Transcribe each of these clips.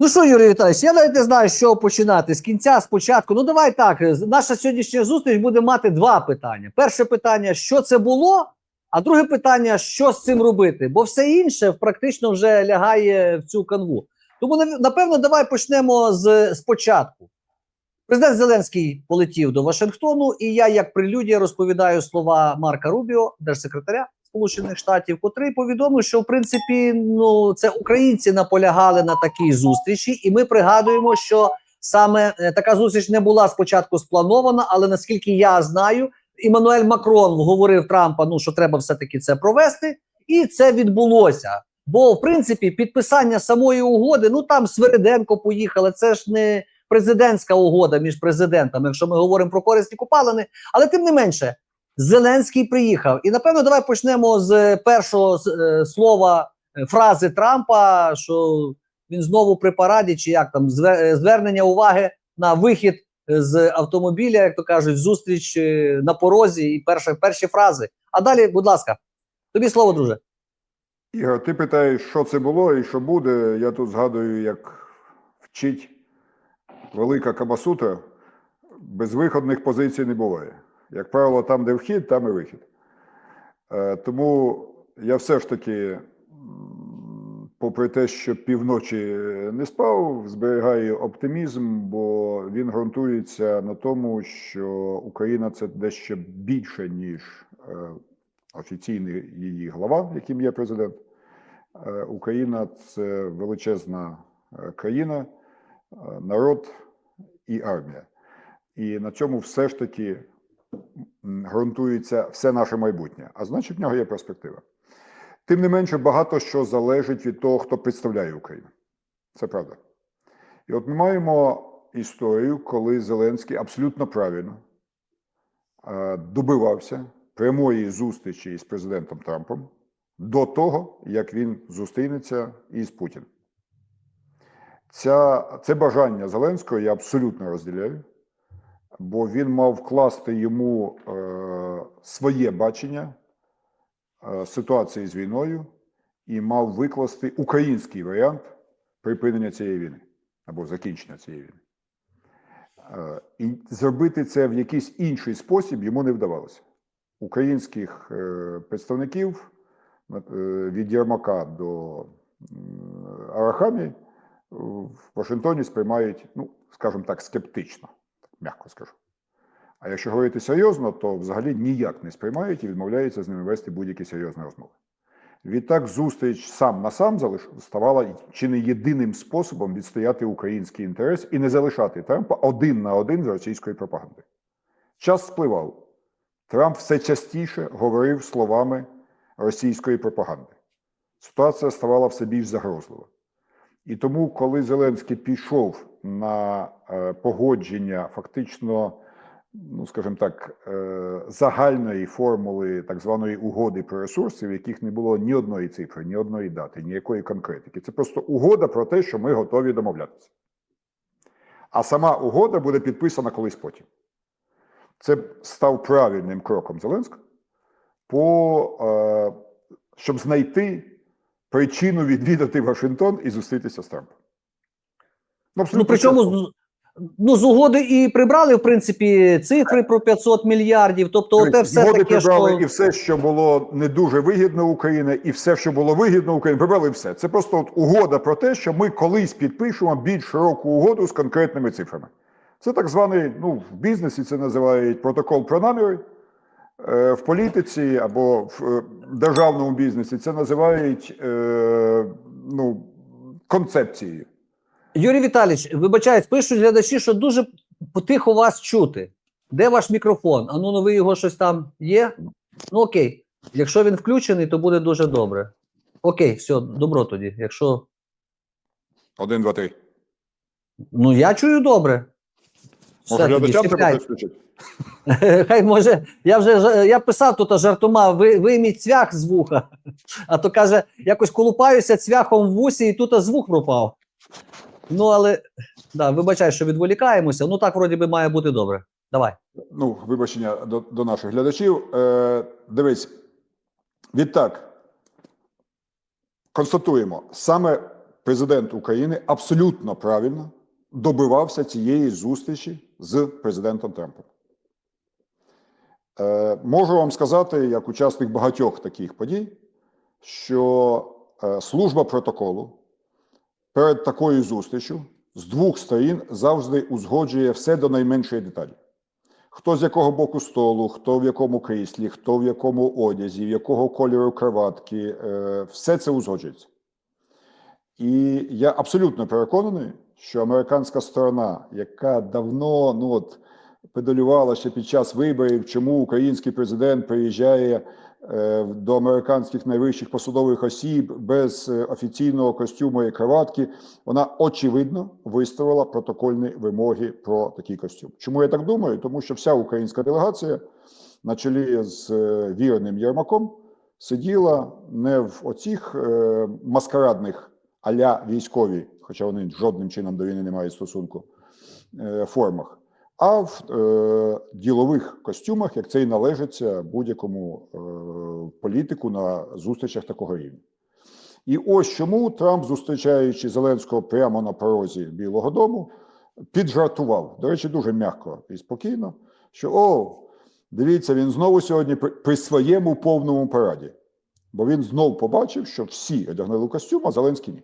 Ну що, Юрій Віталійович, я навіть не знаю, з чого починати. З кінця, з початку. Ну давай так. Наша сьогоднішня зустріч буде мати два питання. Перше питання: що це було? А друге питання, що з цим робити? Бо все інше практично вже лягає в цю канву. Тому напевно, давай почнемо з спочатку. Президент Зеленський полетів до Вашингтону, і я, як прелюдія, розповідаю слова Марка Рубіо, держсекретаря Сполучених Штатів, котрий повідомив, що в принципі ну це українці наполягали на такій зустрічі, і ми пригадуємо, що саме е, така зустріч не була спочатку спланована, але наскільки я знаю, Іммануель Макрон говорив Трампа, ну що треба все таки це провести, і це відбулося. Бо в принципі підписання самої угоди, ну там Свириденко поїхали. Це ж не президентська угода між президентами, якщо ми говоримо про корисні купалини. Але тим не менше, Зеленський приїхав. І напевно, давай почнемо з першого е, слова е, фрази Трампа, що він знову при параді, чи як там зве- е, звернення уваги на вихід е, з автомобіля, як то кажуть, зустріч е, на порозі, і перші, перші фрази. А далі, будь ласка, тобі слово, друже. Ігор, ти питаєш, що це було і що буде. Я тут згадую, як вчить велика Камасутра, безвиходних позицій не буває. Як правило, там, де вхід, там і вихід. Е, Тому я все ж таки, попри те, що півночі не спав, зберігаю оптимізм, бо він ґрунтується на тому, що Україна це дещо більше, ніж е, офіційний її глава, яким є президент. Е, Україна це величезна е, країна, е, народ і армія. І на цьому все ж таки ґрунтується все наше майбутнє. А значить, в нього є перспектива. Тим не менше, багато що залежить від того, хто представляє Україну. Це правда. І от ми маємо історію, коли Зеленський абсолютно правильно е, добивався прямої зустрічі із президентом Трампом до того, як він зустрінеться із Путіним. Ця, це бажання Зеленського я абсолютно розділяю, бо він мав вкласти йому е, своє бачення е, ситуації з війною і мав викласти український варіант припинення цієї війни або закінчення цієї війни. Е, і зробити це в якийсь інший спосіб йому не вдавалося. Українських представників від Єрмака до Арахамі в Вашингтоні сприймають, ну, скажімо так, скептично, м'яко скажу. А якщо говорити серйозно, то взагалі ніяк не сприймають і відмовляються з ними вести будь-які серйозні розмови. Відтак, зустріч сам на сам ставала чи не єдиним способом відстояти український інтерес і не залишати Трампа один на один з російською пропагандою. Час спливав. Трамп все частіше говорив словами російської пропаганди. Ситуація ставала все більш загрозлива. І тому, коли Зеленський пішов на е, погодження фактично, ну скажімо так, е, загальної формули так званої угоди про ресурси, в яких не було ні одної цифри, ні одної дати, ніякої конкретики. Це просто угода про те, що ми готові домовлятися. А сама угода буде підписана колись потім. Це став правильним кроком Зеленського, е, щоб знайти причину відвідати Вашингтон і зустрітися з Трампом. Ну причому з- ну з угоди і прибрали в принципі цифри про 500 мільярдів. Тобто, оте все Згоди таке, прибрали що і все, що було не дуже вигідно Україні, і все, що було вигідно Україні, прибрали все. Це просто от угода про те, що ми колись підпишемо більш широку угоду з конкретними цифрами. Це так званий, ну, в бізнесі це називають протокол про наміри. Е, В політиці або в е, державному бізнесі це називають е, ну, концепцією. Юрій Віталійович, вибачаюсь, пишуть глядачі, що дуже потихо вас чути. Де ваш мікрофон? А ну, ви його щось там є? Ну окей. Якщо він включений, то буде дуже добре. Окей, все, добро тоді. Якщо. Один, два, три. Ну я чую добре. Може, Все, тоді, глядачам треба включити? Хай може, я вже жа- я писав тут жартома, ви, вийміть цвях з вуха. А то каже, якось колупаюся цвяхом в вусі, і тут звук пропав. Ну, але да, вибачай, що відволікаємося. Ну так вроді би має бути добре. Давай. ну, вибачення до, до наших глядачів. Е, дивись, відтак, констатуємо, саме президент України абсолютно правильно добивався цієї зустрічі з президентом Трампом. Е, можу вам сказати, як учасник багатьох таких подій, що е, служба протоколу перед такою зустрічю з двох сторін завжди узгоджує все до найменшої деталі. Хто з якого боку столу, хто в якому кріслі, хто в якому одязі, в якого кольору кроватки, е, все це узгоджується. І я абсолютно переконаний, що американська сторона, яка давно ну от, педалювала ще під час виборів, чому український президент приїжджає до американських найвищих посадових осіб без е, офіційного костюму і кроватки, вона очевидно виставила протокольні вимоги про такий костюм. Чому я так думаю? Тому що вся українська делегація на чолі з е, вірним Єрмаком сиділа не в оцих е, маскарадних аля військові, хоча вони жодним чином до війни не мають стосунку, е, формах, а в е, ділових костюмах, як це і належиться будь-якому е, політику на зустрічах такого рівня. І ось чому Трамп, зустрічаючи Зеленського прямо на порозі Білого Дому, піджартував, до речі, дуже м'яко і спокійно, що о, дивіться, він знову сьогодні при, при своєму повному параді. Бо він знов побачив, що всі одягнули костюм, а Зеленський ні.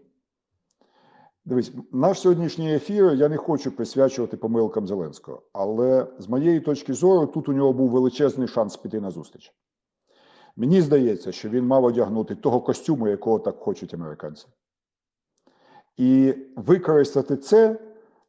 Дивись, наш сьогоднішній ефір я не хочу присвячувати помилкам Зеленського, але з моєї точки зору, тут у нього був величезний шанс піти на зустріч. Мені здається, що він мав одягнути того костюму, якого так хочуть американці. І використати це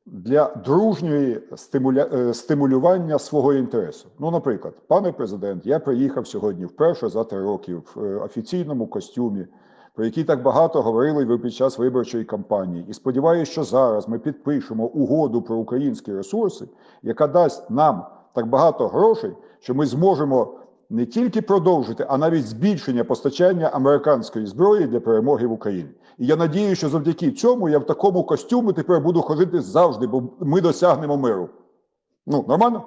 для дружньої стимуля... е, стимулювання свого інтересу. Ну, наприклад, пане президент, я приїхав сьогодні вперше за три роки в е, офіційному костюмі, про який так багато говорили ви під час виборчої кампанії. І сподіваюся, що зараз ми підпишемо угоду про українські ресурси, яка дасть нам так багато грошей, що ми зможемо не тільки продовжити, а навіть збільшення постачання американської зброї для перемоги в Україні. І я надію, що завдяки цьому я в такому костюмі тепер буду ходити завжди, бо ми досягнемо миру. Ну, нормально?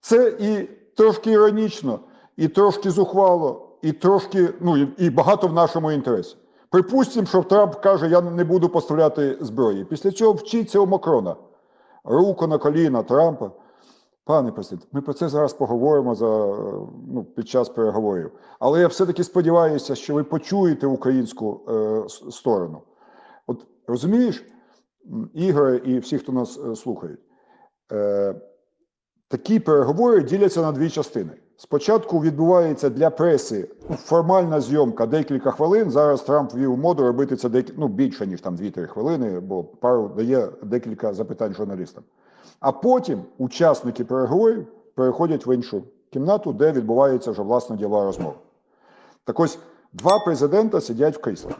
Це і трошки іронічно, і трошки зухвало, і трошки, ну і, багато в нашому інтересі. Припустимо, що Трамп каже, я не буду поставляти зброї. Після цього вчиться у Макрона. Руку на коліна Трампа. Пане президент, ми про це зараз поговоримо за, ну, під час переговорів. Але я все-таки сподіваюся, що ви почуєте українську е, сторону. От розумієш, м, Ігоре і всі, хто нас е, слухають, е, такі переговори діляться на дві частини. Спочатку відбувається для преси формальна зйомка декілька хвилин. Зараз Трамп ввів моду робити це дек... ну, більше, ніж там 2-3 хвилини, бо пару дає декілька запитань журналістам. А потім учасники переговорів переходять в іншу кімнату, де відбувається вже власна діла розмова. Так ось два президента сидять в кріслах.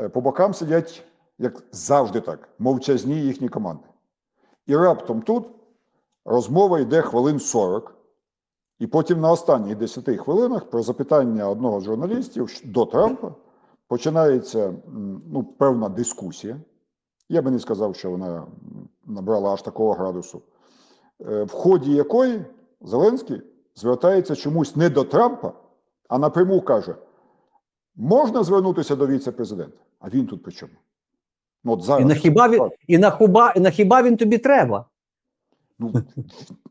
Е, По бокам сидять, як завжди так, мовчазні їхні команди. І раптом тут розмова йде хвилин 40, і потім на останніх 10 хвилинах про запитання одного з журналістів до Трампа починається ну, певна дискусія. Я би не сказав, що вона набрала аж такого градусу, е, в ході якої Зеленський звертається чомусь не до Трампа, а напряму каже: можна звернутися до віце-президента? А він тут при чому? Ну, от зараз І на хіба він, і на хуба, і на хіба він тобі треба? Ну,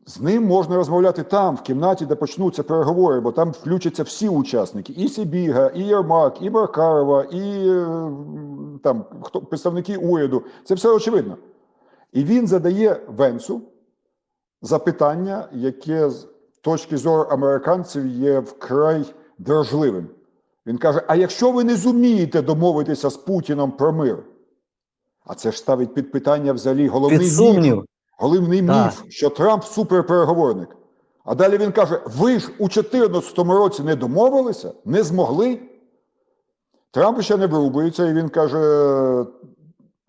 з ним можна розмовляти там, в кімнаті, де почнуться переговори, бо там включаться всі учасники: і Сибіга, і Єрмак, і Маркарова, і е, там хто представники уряду. Це все очевидно. І він задає Венцу запитання, яке з точки зору американців є вкрай дражливим. Він каже: А якщо ви не зумієте домовитися з Путіном про мир? А це ж ставить під питання взагалі головний Під сумнів. Головний Так. міф, що Трамп суперпереговорник. А далі він каже: ви ж у 2014 році не домовилися, не змогли. Трамп ще не врубується, і він каже: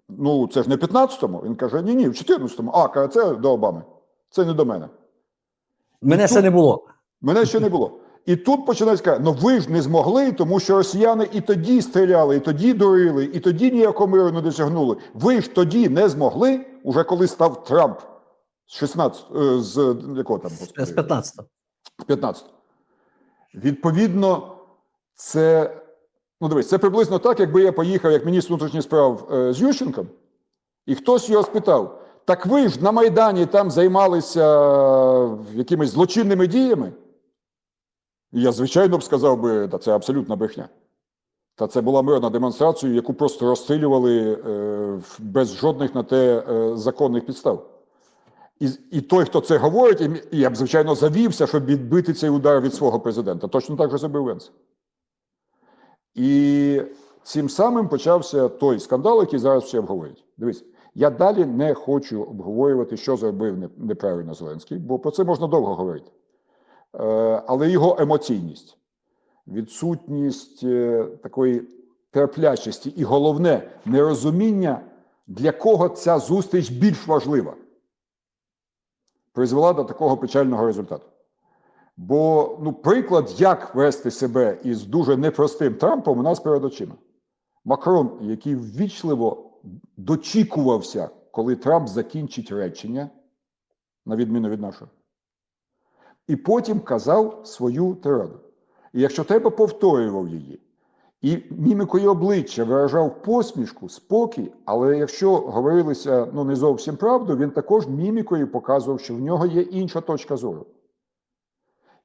ну, це ж не в 15-му. Він каже: ні, ні, в 14-му. А, каже, це до Обами. Це не до мене. Мене І ще не було. Мене ще не було. І тут починають сказати, ну ви ж не змогли, тому що росіяни і тоді стріляли, і тоді дурили, і тоді ніякого миру не досягнули. Ви ж тоді не змогли, уже коли став Трамп з 16, е, з якого там господи? З 15 15. Відповідно, це Ну, дивись, це приблизно так, якби я поїхав як міністр внутрішніх справ е, з Ющенком, і хтось його спитав: так ви ж на Майдані там займалися е, якимись злочинними діями? І я, звичайно, б сказав би, та це абсолютна брехня. Та це була мирна демонстрація, яку просто розстрілювали е, без жодних на те е, законних підстав. І, і той, хто це говорить, і, я б, звичайно, завівся, щоб відбити цей удар від свого президента. Точно так же зробив Венс. І цим самим почався той скандал, який зараз всі обговорюють. Дивись, я далі не хочу обговорювати, що зробив неправильно Зеленський, бо про це можна довго говорити. Е, але його емоційність, відсутність е, такої терплячості і головне нерозуміння, для кого ця зустріч більш важлива, призвела до такого печального результату. Бо ну, приклад, як вести себе із дуже непростим Трампом, у нас перед очима. Макрон, який ввічливо дочікувався, коли Трамп закінчить речення, на відміну від нашого, і потім казав свою тираду. І якщо треба, повторював її. І мімікою обличчя виражав посмішку, спокій, але якщо говорилися ну, не зовсім правду, він також мімікою показував, що в нього є інша точка зору.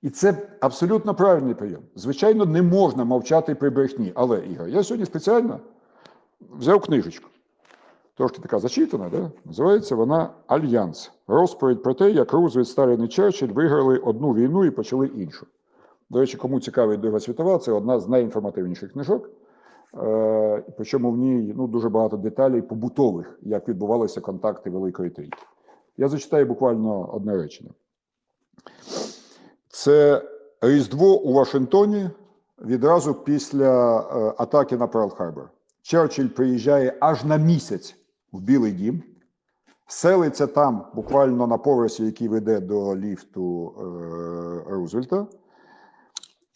І це абсолютно правильний прийом. Звичайно, не можна мовчати при брехні. Але, Ігор, я сьогодні спеціально взяв книжечку. Трошки така зачитана, да? називається вона Альянс. Розповідь про те, як Рузвельт, Сталін і Черчилль виграли одну війну і почали іншу. До речі, кому цікавить Друга світова, це одна з найінформативніших книжок. Е, причому в ній ну, дуже багато деталей побутових, як відбувалися контакти Великої Трійки. Я зачитаю буквально одне речення. Це Різдво у Вашингтоні відразу після е, атаки на Перл-Харбор. Черчилль приїжджає аж на місяць в Білий дім, селиться там буквально на поверсі, який веде до ліфту е, Рузвельта.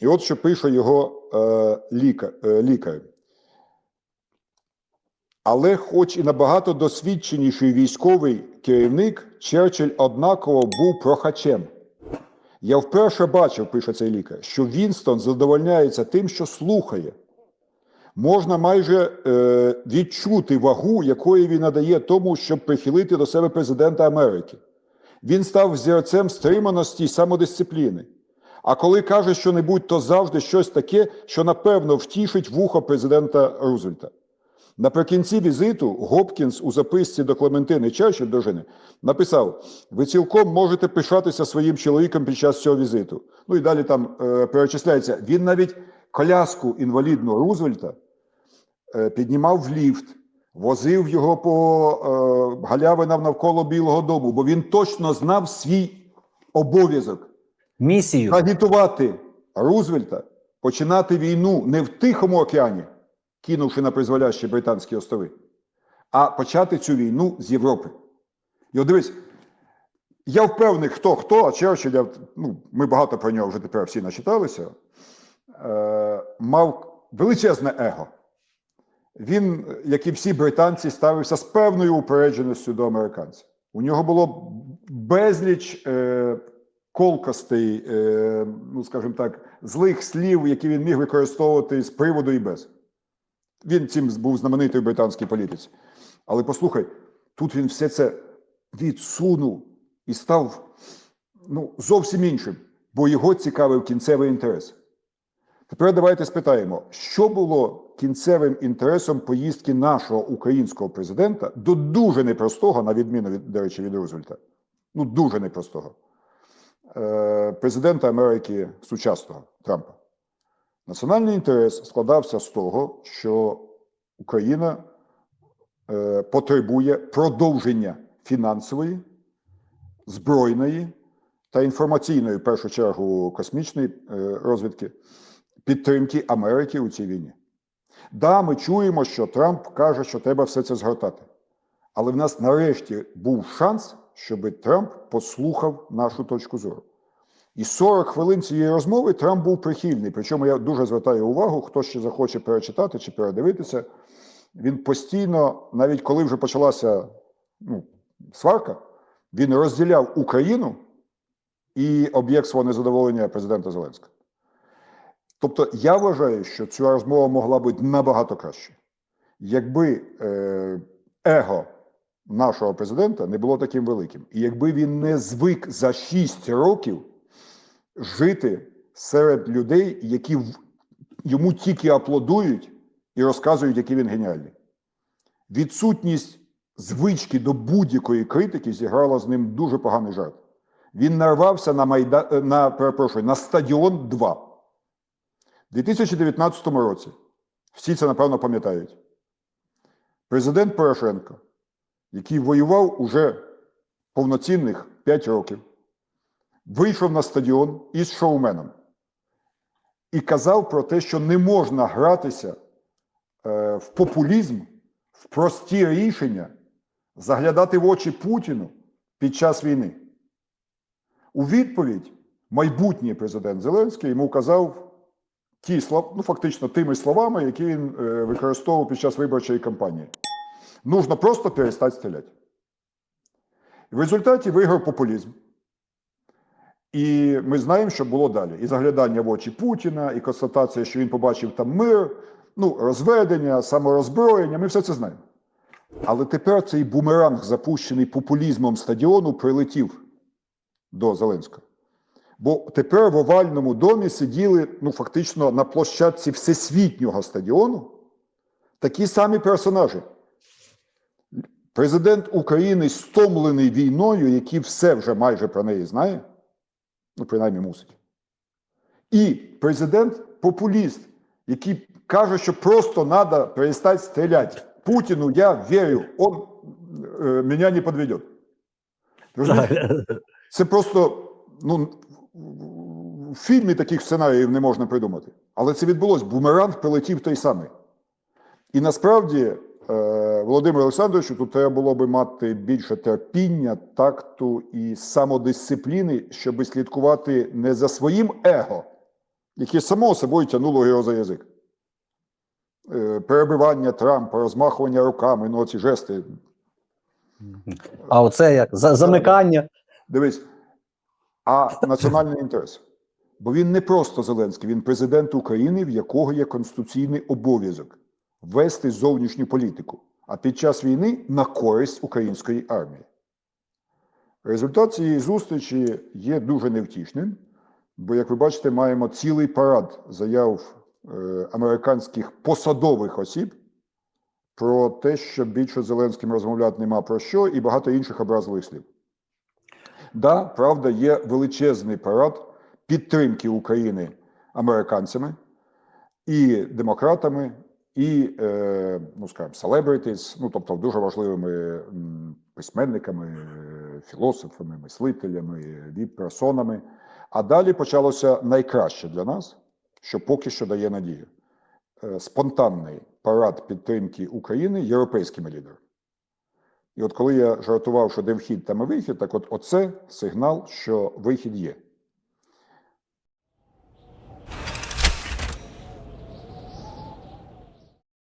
І от що пише його е, лікар, е, лікар. Але, хоч і набагато досвідченіший військовий керівник, Черчилль однаково був прохачем. Я вперше бачив, пише цей лікар, що Вінстон задовольняється тим, що слухає. Можна майже е, відчути вагу, якої він надає тому, щоб прихилити до себе президента Америки. Він став взірцем стриманості й самодисципліни. А коли каже що-небудь, то завжди щось таке, що напевно втішить вухо президента Рузвельта. Наприкінці візиту Гопкінс у записці до Клементини Черчилль дружини написав: ви цілком можете пишатися своїм чоловіком під час цього візиту. Ну і далі там е, перечисляється. Він навіть коляску інвалідну Рузвельта е, піднімав в ліфт, возив його по е, галявинам навколо Білого Дому, бо він точно знав свій обов'язок Місію. агітувати Рузвельта починати війну не в Тихому океані, кинувши на призволящі Британські острови, а почати цю війну з Європи. І от дивись, я впевнений, хто хто, а Черчилль, я, ну, ми багато про нього вже тепер всі начиталися, е, мав величезне его. Він, як і всі британці, ставився з певною упередженістю до американців. У нього було безліч е, колкостей, е, ну скажімо так, злих слів, які він міг використовувати з приводу і без. Він цим був знаменитий в британській політиці. Але послухай, тут він все це відсунув і став ну, зовсім іншим, бо його цікавив кінцевий інтерес. Тепер давайте спитаємо, що було кінцевим інтересом поїздки нашого українського президента до дуже непростого, на відміну від, до речі, від Рузвельта. Ну, дуже непростого. Е, президента Америки сучасного Трампа. Національний інтерес складався з того, що Україна е, потребує продовження фінансової, збройної та інформаційної, в першу чергу, космічної е, розвідки підтримки Америки у цій війні. Да, ми чуємо, що Трамп каже, що треба все це згортати. Але в нас нарешті був шанс, щоб Трамп послухав нашу точку зору. І 40 хвилин цієї розмови Трамп був прихильний. Причому я дуже звертаю увагу, хто ще захоче перечитати чи передивитися. Він постійно, навіть коли вже почалася ну, сварка, він розділяв Україну і об'єкт свого незадоволення президента Зеленського. Тобто, я вважаю, що ця розмова могла бути набагато краще, якби е, его нашого президента не було таким великим, і якби він не звик за 6 років жити серед людей, які йому тільки аплодують і розказують, який він геніальний. Відсутність звички до будь-якої критики зіграла з ним дуже поганий жарт. Він нарвався на майда... е, на, перепрошую, на стадіон 2. У 2019 році, всі це напевно пам'ятають, президент Порошенко, який воював уже повноцінних 5 років, вийшов на стадіон із шоуменом і казав про те, що не можна гратися е, в популізм, в прості рішення, заглядати в очі Путіну під час війни. У відповідь майбутній президент Зеленський йому казав ті слова, ну фактично тими словами, які він е, використовував під час виборчої кампанії. Нужно просто перестати стріляти. В результаті виграв популізм. І ми знаємо, що було далі. І заглядання в очі Путіна, і констатація, що він побачив там мир, ну, розведення, самороззброєння, ми все це знаємо. Але тепер цей бумеранг, запущений популізмом стадіону, прилетів до Зеленського. Бо тепер в овальному домі сиділи ну, фактично на площадці всесвітнього стадіону такі самі персонажі. Президент України стомлений війною, який все вже майже про неї знає, ну, принаймні мусить. І президент популіст, який каже, що просто треба перестати стріляти. Путіну я вірю, он е, мене не підведе. Це просто ну, в фільмі таких сценаріїв не можна придумати. Але це відбулось. Бумеранг прилетів той самий. І насправді, е, Володимиру Олександровичу, тут треба було би мати більше терпіння, такту і самодисципліни, щоб слідкувати не за своїм его, яке само собою тягнуло його за язик. Е, Перебивання Трампа, розмахування руками, ну ці жести. А оце як За- замикання. Дивись, а національний інтерес. Бо він не просто Зеленський, він президент України, в якого є конституційний обов'язок вести зовнішню політику, а під час війни на користь української армії. Результат цієї зустрічі є дуже невтішним, бо, як ви бачите, маємо цілий парад заяв е, американських посадових осіб про те, що більше Зеленським розмовляти нема про що, і багато інших образливих слів. Да, правда, є величезний парад підтримки України американцями і демократами, і, е, ну скажімо, celebrities, ну тобто дуже важливими письменниками, е, філософами, мислителями, віп-персонами. А далі почалося найкраще для нас, що поки що дає надію. Е, Спонтанний парад підтримки України європейськими лідерами. І от коли я жартував, що де вхід, там і вихід, так от оце сигнал, що вихід є.